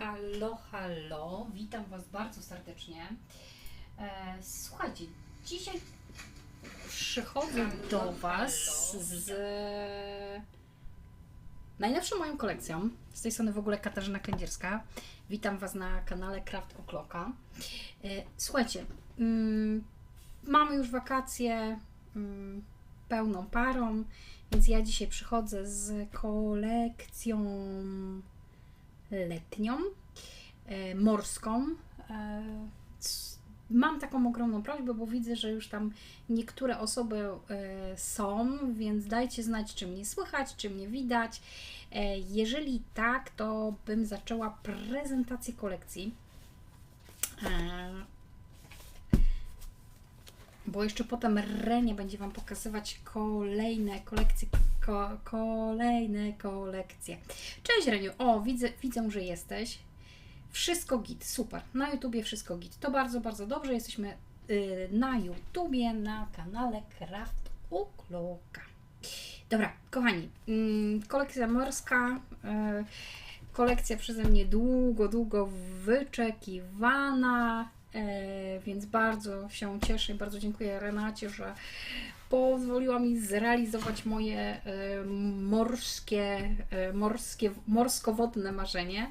Halo, halo, witam Was bardzo serdecznie. E, słuchajcie, dzisiaj przychodzę do Was z najnowszą moją kolekcją. Z tej strony w ogóle Katarzyna Kędzierska. Witam Was na kanale Craft O'Clocka. E, słuchajcie, mm, mamy już wakacje mm, pełną parą, więc ja dzisiaj przychodzę z kolekcją letnią, e, morską. E, Mam taką ogromną prośbę, bo widzę, że już tam niektóre osoby e, są, więc dajcie znać, czy mnie słychać, czy mnie widać. Jeżeli tak, to bym zaczęła prezentację kolekcji. Bo jeszcze potem Renie będzie Wam pokazywać kolejne kolekcje, ko, kolejne kolekcje. Cześć Reniu, o widzę, widzę, że jesteś. Wszystko git, super. Na YouTubie wszystko git. To bardzo, bardzo dobrze. Jesteśmy y, na YouTubie, na kanale Craft Ukloka. Dobra, kochani, mm, kolekcja morska, y, kolekcja przeze mnie długo, długo wyczekiwana, y, więc bardzo się cieszę i bardzo dziękuję Renacie, że pozwoliła mi zrealizować moje y, morskie, y, morskie, morskowodne marzenie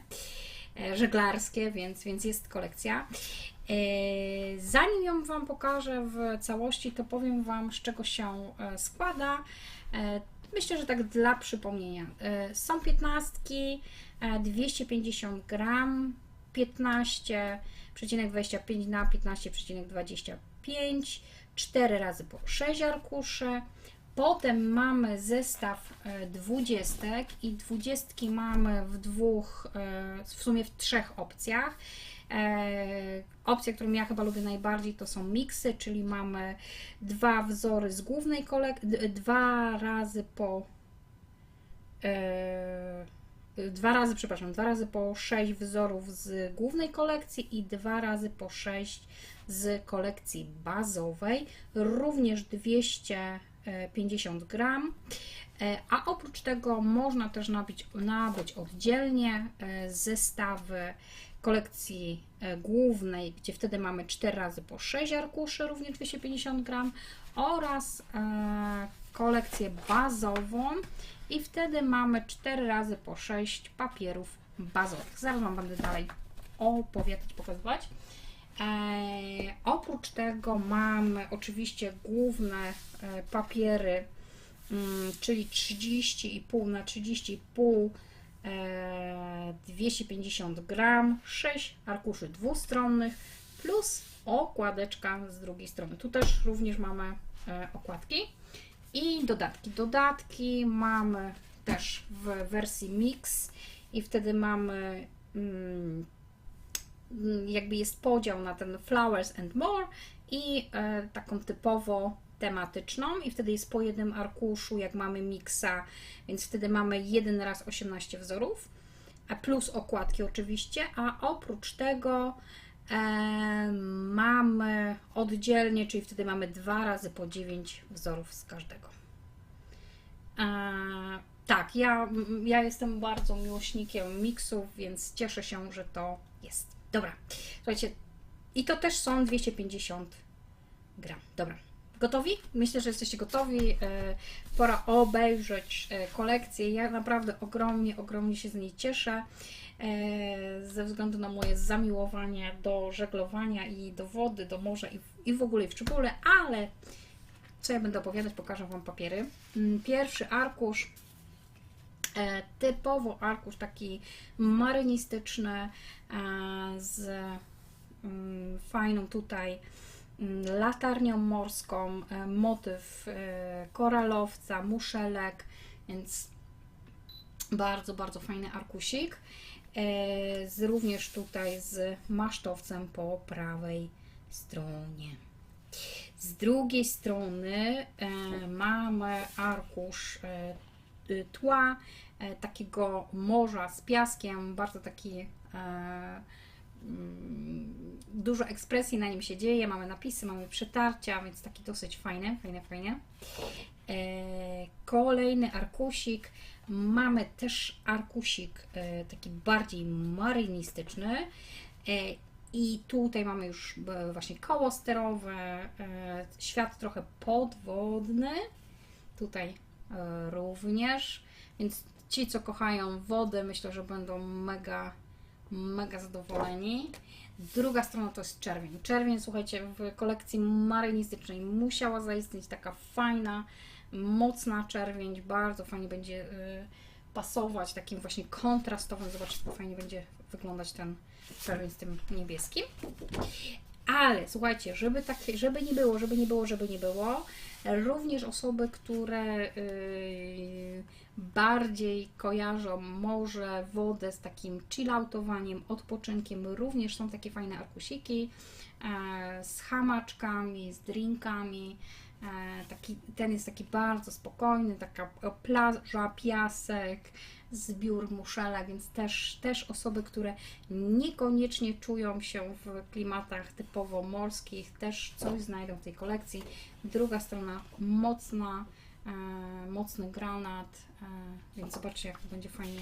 e, żeglarskie, więc, więc jest kolekcja. E, Zanim ją Wam pokażę w całości, to powiem Wam, z czego się e, składa. E, Myślę, że tak dla przypomnienia. E, Są piętnastki, e, 250 gram, 15,25 na 15,25, 4 razy po 6 arkuszy. Potem mamy zestaw e, dwudziestek i dwudziestki mamy w dwóch, e, w sumie w trzech opcjach. E, Opcja, którą ja chyba lubię najbardziej, to są miksy, czyli mamy dwa wzory z głównej kolekcji, dwa razy po e, dwa razy, przepraszam, dwa razy po 6 wzorów z głównej kolekcji i dwa razy po 6 z kolekcji bazowej, również 250 gram. E, A oprócz tego można też nabyć, nabyć oddzielnie e, zestawy kolekcji e, głównej, gdzie wtedy mamy 4 razy po 6 arkuszy, również 250 gram oraz kolekcję bazową i wtedy mamy 4 razy po 6 papierów bazowych. Zaraz Wam będę dalej opowiadać, pokazywać. E, oprócz tego mamy oczywiście główne e, papiery, mm, czyli 30,5 na 30,5 e, 250 gram, 6 arkuszy dwustronnych plus okładeczka z drugiej strony. Tu też również mamy e, okładki i dodatki. Dodatki mamy też w wersji mix i wtedy mamy mm, jakby jest podział na ten flowers and more i e, taką typowo tematyczną i wtedy jest po jednym arkuszu, jak mamy miksa, więc wtedy mamy jeden raz 18 wzorów, a plus okładki oczywiście, a oprócz tego mamy oddzielnie, czyli wtedy mamy dwa razy po 9 wzorów z każdego. E, tak, ja, ja jestem bardzo miłośnikiem miksów, więc cieszę się, że to jest. Dobra, słuchajcie, i to też są 250 gram. Dobra, gotowi? Myślę, że jesteście gotowi. E, Pora obejrzeć e, kolekcję. Ja naprawdę ogromnie, ogromnie się z niej cieszę. e, Ze względu na moje zamiłowanie do żeglowania i do wody, do morza i, w- ogóle w czebule, ale co ja będę opowiadać, pokażę Wam papiery. Mm, Pierwszy arkusz typowo arkusz taki marynistyczny z mm, fajną tutaj latarnią morską, e, motyw e, koralowca, muszelek, więc bardzo, bardzo fajny arkusik. E, Z, również tutaj z masztowcem po prawej stronie. Z drugiej strony mamy arkusz y, tła, takiego morza z piaskiem, bardzo taki mm, dużo ekspresji na nim się dzieje, mamy napisy, mamy przetarcia, więc taki dosyć fajny, fajne, fajnie. E, kolejny arkusik. Mamy też arkusik e, taki bardziej marynistyczny. E, I tutaj mamy już właśnie koło sterowe, świat trochę podwodny. Tutaj również. Więc ci, co kochają wodę, myślę, że będą mega, mega zadowoleni. Druga strona to jest czerwień. Czerwień, słuchajcie, w kolekcji marynistycznej musiała zaistnieć taka fajna, mocna czerwień. Bardzo fajnie będzie y, pasować, takim właśnie kontrastowym. Zobaczcie, jak fajnie będzie wyglądać ten czerwień z tym niebieskim. Ale słuchajcie, żeby, tak, żeby nie było, żeby nie było, żeby nie było, również osoby, które yy, bardziej kojarzą morze, wodę z takim chilloutowaniem, odpoczynkiem, również są takie fajne arkusiki e, z hamaczkami, z drinkami. E, taki, ten jest taki bardzo spokojny, taka plaża, piasek, zbiór muszelek, więc też, też osoby, które niekoniecznie czują się w klimatach typowo morskich, też coś znajdą w tej kolekcji. Druga strona mocna, e, mocny granat, e, więc zobaczcie, jak będzie fajnie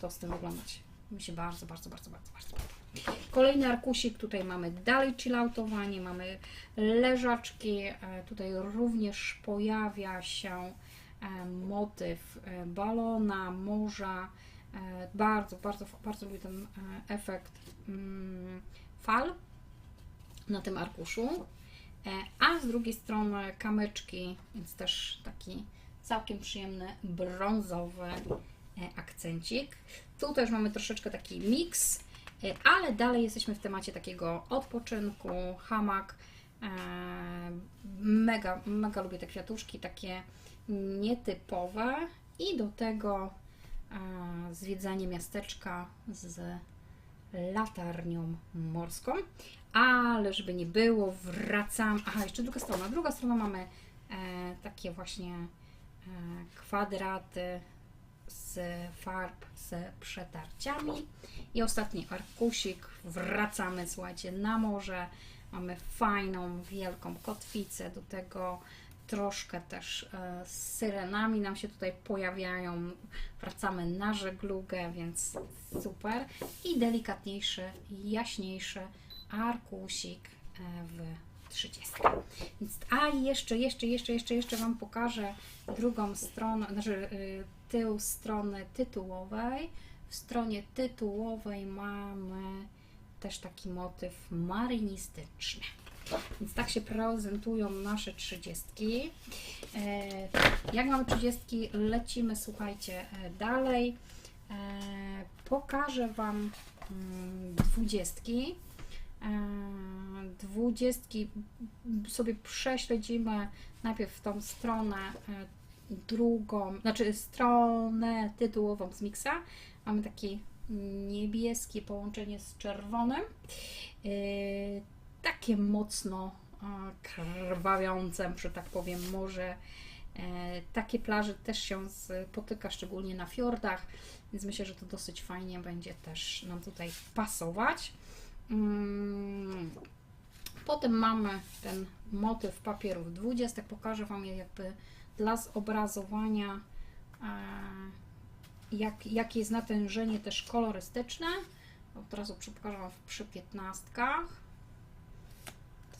to z tym wyglądać. Mi się bardzo, bardzo, bardzo, bardzo, bardzo podoba. Kolejny arkusik, tutaj mamy dalej chilloutowanie, mamy leżaczki, e, tutaj również pojawia się motyw e, balona, morza, bardzo, bardzo, bardzo lubię ten efekt mm, fal na tym arkuszu, a z drugiej strony kamyczki, więc też taki całkiem przyjemny brązowy akcencik. Tu też mamy troszeczkę taki miks E, ale dalej jesteśmy w temacie takiego odpoczynku, hamak. E, mega, mega lubię te kwiatuszki, takie nietypowe i do tego e, zwiedzanie miasteczka z latarnią morską. Ale żeby nie było, wracam. Aha, jeszcze druga strona. Druga strona mamy takie właśnie kwadraty z farb z przetarciami. I ostatni arkusik, wracamy, słuchajcie, na morze. Mamy fajną, wielką kotwicę, do tego troszkę też e, z syrenami nam się tutaj pojawiają. Wracamy na żeglugę, więc super. I delikatniejszy, jaśniejszy arkusik e, w 30. Więc, a jeszcze, jeszcze, jeszcze, jeszcze, jeszcze Wam pokażę drugą stronę, znaczy y, tył strony tytułowej. W stronie tytułowej mamy też taki motyw marynistyczny. Więc tak się prezentują nasze trzydziestki. E, jak mamy trzydziestki, lecimy, słuchajcie, e, dalej. E, pokażę Wam mm, dwudziestki. Dwudziestki sobie prześledzimy najpierw w tą stronę drugą, znaczy stronę tytułową z miksa. Mamy takie niebieskie połączenie z czerwonym takie mocno e, krwawiące, że tak powiem, morze. E, takie plaże też się spotyka, szczególnie na fiordach, więc myślę, że to dosyć fajnie będzie też nam tutaj pasować. Mm, potem mamy ten motyw papierów 20. Pokażę Wam je jakby dla zobrazowania, e, jak, jakie jest natężenie też kolorystyczne. Od razu pokażę Wam przy 15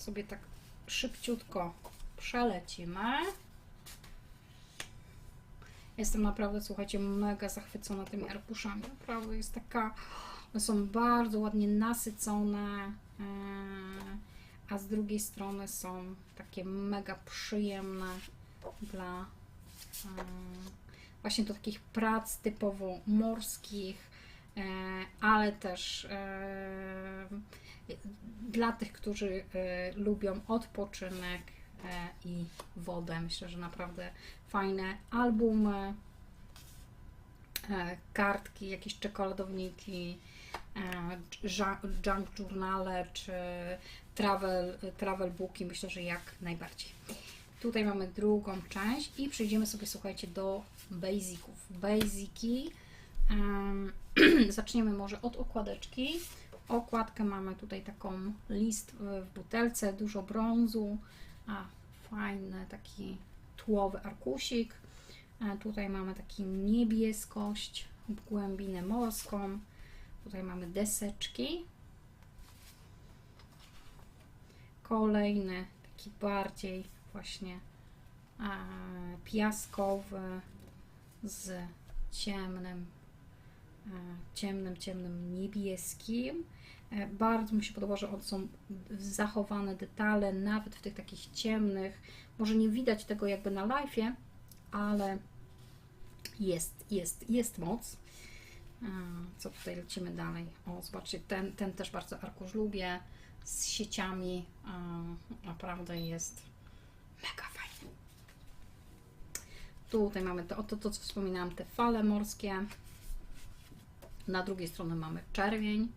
sobie tak szybciutko przelecimy. Jestem naprawdę, słuchajcie, mega zachwycona tymi arkuszami. Naprawdę jest taka, one są bardzo ładnie nasycone, e, a z drugiej strony są takie mega przyjemne dla właśnie do takich prac typowo morskich, e, ale też e, dla tych, którzy e, lubią odpoczynek i wodę. Myślę, że naprawdę fajne albumy, kartki, jakieś czekoladowniki, junk journale czy travel, travel booki. Myślę, że jak najbardziej. Tutaj mamy drugą część i przejdziemy sobie, słuchajcie, do basiców. Basiki. Um, zaczniemy może od okładeczki. Okładkę mamy tutaj taką list w butelce, dużo brązu, a fajny taki tłowy arkusik. Tutaj mamy taki niebieskość, głębinę morską. Tutaj mamy deseczki. Kolejny, taki bardziej właśnie piaskowy z ciemnym, ciemnym, ciemnym niebieskim. E, bardzo mi się podoba, że są zachowane detale, nawet w tych takich ciemnych. Może nie widać tego jakby na live'ie, ale jest, jest, jest moc. E, Co tutaj lecimy dalej? O, zobaczcie, ten, ten też bardzo arkusz lubię z sieciami. e, Naprawdę jest mega fajny. Tutaj mamy to, to, to co wspominałam, te fale morskie. Na drugiej stronie mamy czerwień.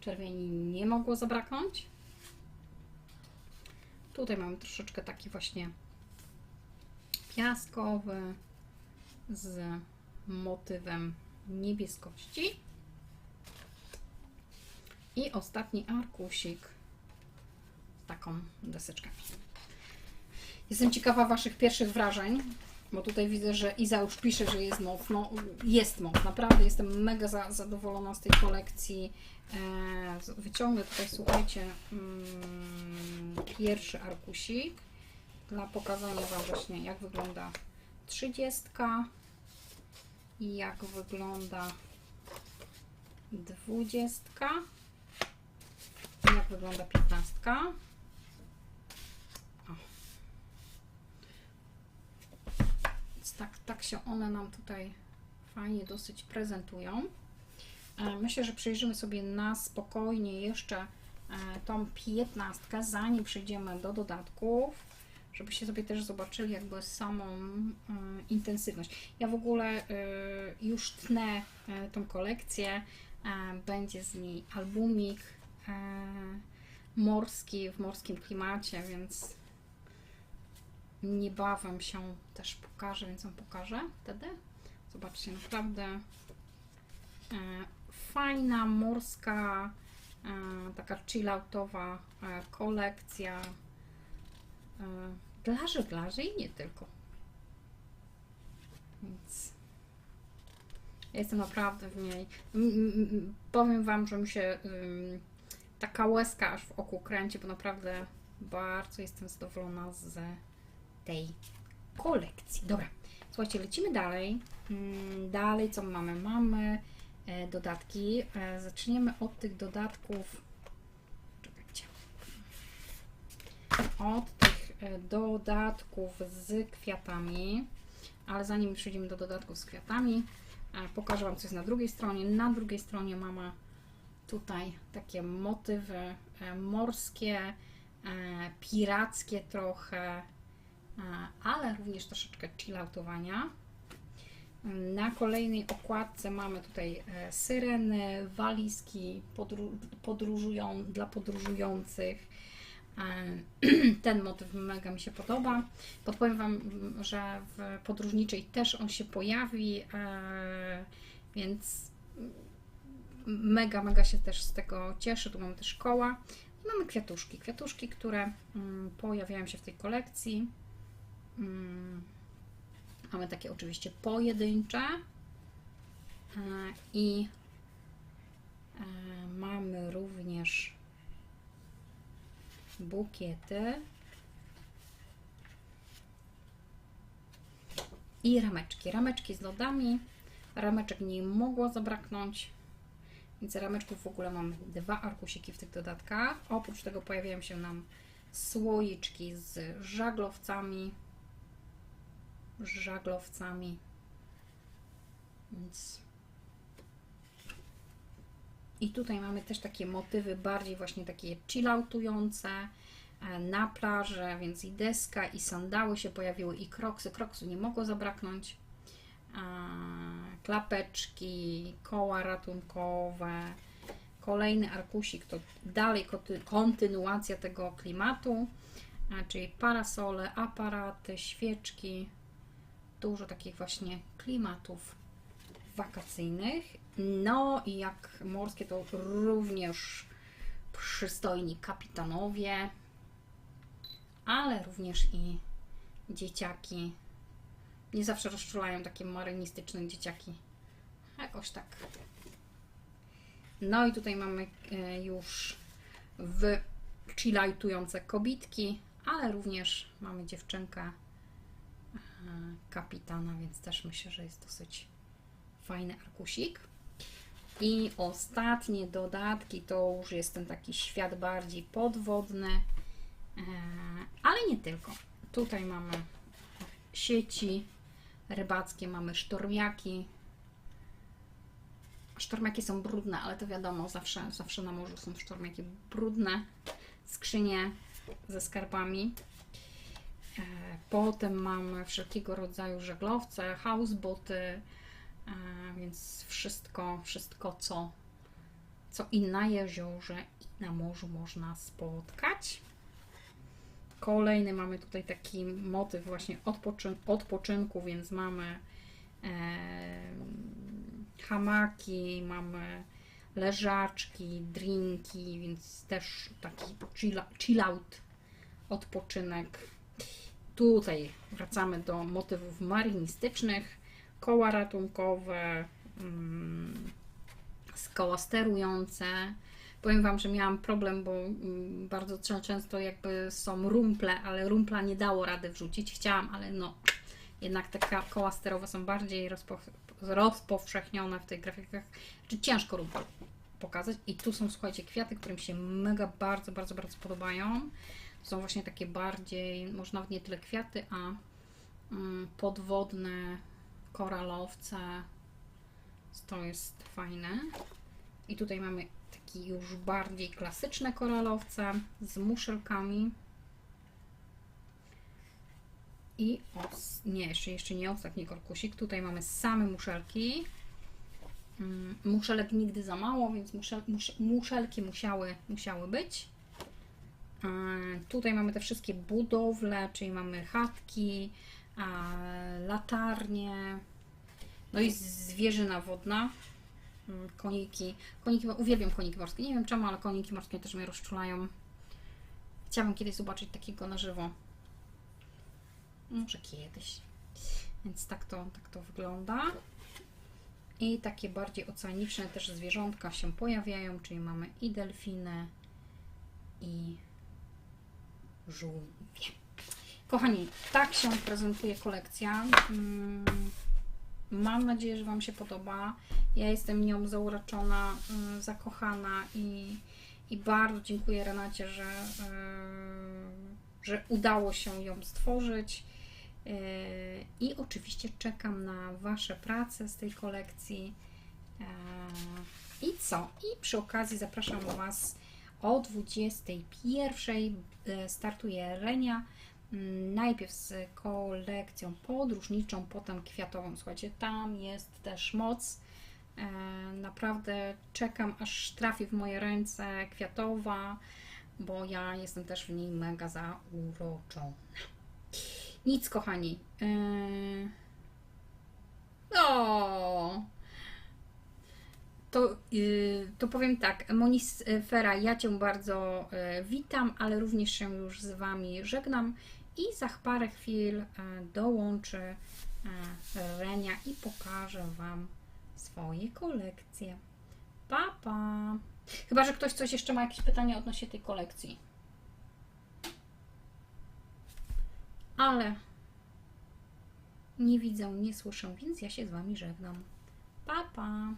Czerwieni nie mogło zabraknąć. Tutaj mamy troszeczkę taki właśnie piaskowy z motywem niebieskości. I ostatni arkusik z taką deseczkami. Jestem ciekawa Waszych pierwszych wrażeń, bo tutaj widzę, że Iza już pisze, że jest MOW. No, jest MOW. Naprawdę jestem mega za, zadowolona z tej kolekcji. E, wyciągnę tutaj, słuchajcie, mm, pierwszy arkusik dla pokazania Wam właśnie, jak wygląda 30 i jak wygląda 20 i jak wygląda 15. Tak, tak się one nam tutaj fajnie dosyć prezentują. E, Myślę, że przejrzymy sobie na spokojnie jeszcze e, tą piętnastkę, zanim przejdziemy do dodatków, żebyście sobie też zobaczyli jakby samą intensywność. Ja w ogóle e, już tnę tą kolekcję, będzie z niej albumik morski, w morskim klimacie, więc niebawem się też pokaże, więc Wam pokażę wtedy. Zobaczcie, naprawdę e, fajna, morska, e, taka chilloutowa e, kolekcja e, dla żeglarzy i nie tylko. Więc ja jestem naprawdę w niej. M- m- m- powiem Wam, że mi się ym, taka łezka aż w oku kręci, bo naprawdę bardzo jestem zadowolona z tej kolekcji. Dobra, słuchajcie, lecimy dalej. Mm, Dalej, co mamy? Mamy e, dodatki. E, Zaczniemy od tych dodatków. Czekajcie. Od tych e, dodatków z kwiatami. Ale zanim przejdziemy do dodatków z kwiatami, pokażę Wam, co jest na drugiej stronie. Na drugiej stronie mamy tutaj takie motywy morskie, pirackie trochę, ale również troszeczkę chilloutowania. Na kolejnej okładce mamy tutaj e, syreny, walizki podru- podróżują, dla podróżujących. E, Ten motyw mega mi się podoba. Podpowiem Wam, że w podróżniczej też on się pojawi, e, więc mega, mega się też z tego cieszę. Tu mamy też koła mamy kwiatuszki. Kwiatuszki, które mm, pojawiają się w tej kolekcji. Mm, Mamy takie oczywiście pojedyncze e, i e, mamy również bukiety i rameczki. Rameczki z lodami. Rameczek nie mogło zabraknąć, więc rameczków w ogóle mamy dwa arkusiki w tych dodatkach. Oprócz tego pojawiają się nam słoiczki z żaglowcami żaglowcami. Więc i tutaj mamy też takie motywy bardziej właśnie takie chilloutujące e, na plażę, więc i deska, i sandały się pojawiły, i kroksy. Kroksu nie mogło zabraknąć. Klapeczki, koła ratunkowe. Kolejny arkusik to dalej konty- kontynuacja tego klimatu, czyli parasole, aparaty, świeczki, dużo takich właśnie klimatów wakacyjnych. No i jak morskie to również przystojni kapitanowie, ale również i dzieciaki Nie zawsze rozczulają takie marynistyczne dzieciaki. Jakoś tak. No i tutaj mamy e, już w kobitki, ale również mamy dziewczynkę kapitana, więc też myślę, że jest dosyć fajny arkusik. I ostatnie dodatki to już jest ten taki świat bardziej podwodny, e, ale nie tylko. Tutaj mamy sieci rybackie, mamy sztormiaki. Sztormiaki są brudne, ale to wiadomo, zawsze, zawsze na morzu są sztormiaki brudne. Skrzynie ze skarbami. Potem mamy wszelkiego rodzaju żeglowce, houseboty, e, więc wszystko, wszystko co, co i na jeziorze, i na morzu można spotkać. Kolejny mamy tutaj taki motyw właśnie odpoczyn- odpoczynku, więc mamy e, hamaki, mamy leżaczki, drinki, więc też taki chill, chill out, odpoczynek. Tutaj wracamy do motywów marynistycznych, koła ratunkowe, mm, koła sterujące. Powiem Wam, że miałam problem, bo mm, bardzo czę- często jakby są rumple, ale rumpla nie dało rady wrzucić. Chciałam, ale no jednak te koła sterowe są bardziej rozpo, rozpowszechnione w tych grafikach, czy ciężko rumpel pokazać. I tu są, słuchajcie, kwiaty, które mi się mega bardzo, bardzo, bardzo podobają. Są właśnie takie bardziej, może nawet nie tyle kwiaty, a mm, podwodne koralowce. To jest fajne. I tutaj mamy taki już bardziej klasyczne koralowce z muszelkami. I os, nie, jeszcze, jeszcze nie ostatni korkusik. Tutaj mamy same muszelki. Mm, Muszelek nigdy za mało, więc muszel, mus, muszelki musiały, musiały być. E, Tutaj mamy te wszystkie budowle, czyli mamy chatki, latarnie, no i zwierzyna wodna, mm, koniki. Koniki, uwielbiam koniki morskie. Nie wiem czemu, ale koniki morskie też mnie rozczulają. Chciałabym kiedyś zobaczyć takiego na żywo. Może kiedyś. Więc tak to, tak to wygląda. I takie bardziej oceaniczne też zwierzątka się pojawiają, czyli mamy i delfiny, i żółwie. Kochani, tak się prezentuje kolekcja. Mm, Mam nadzieję, że Wam się podoba. Ja jestem nią zauraczona, mm, zakochana i, i bardzo dziękuję Renacie, że, yy, że udało się ją stworzyć. Yy, I oczywiście czekam na Wasze prace z tej kolekcji. Yy, I co? I przy okazji zapraszam Was o 21.00 yy, startuje Renia. Mm, Najpierw z kolekcją podróżniczą, potem kwiatową. Słuchajcie, tam jest też moc. E, Naprawdę czekam, aż trafi w moje ręce kwiatowa, bo ja jestem też w niej mega zauroczona. Nic, kochani. Yy... O! To, yy, to powiem tak, Monisfera, ja Cię bardzo yy, witam, ale również się już z Wami żegnam i za parę chwil yy, dołączy yy, Renia i pokażę Wam swoje kolekcje. Pa, pa! Chyba, że ktoś coś jeszcze ma jakieś pytania odnośnie tej kolekcji. Ale nie widzę, nie słyszę, więc ja się z Wami żegnam. Pa, pa!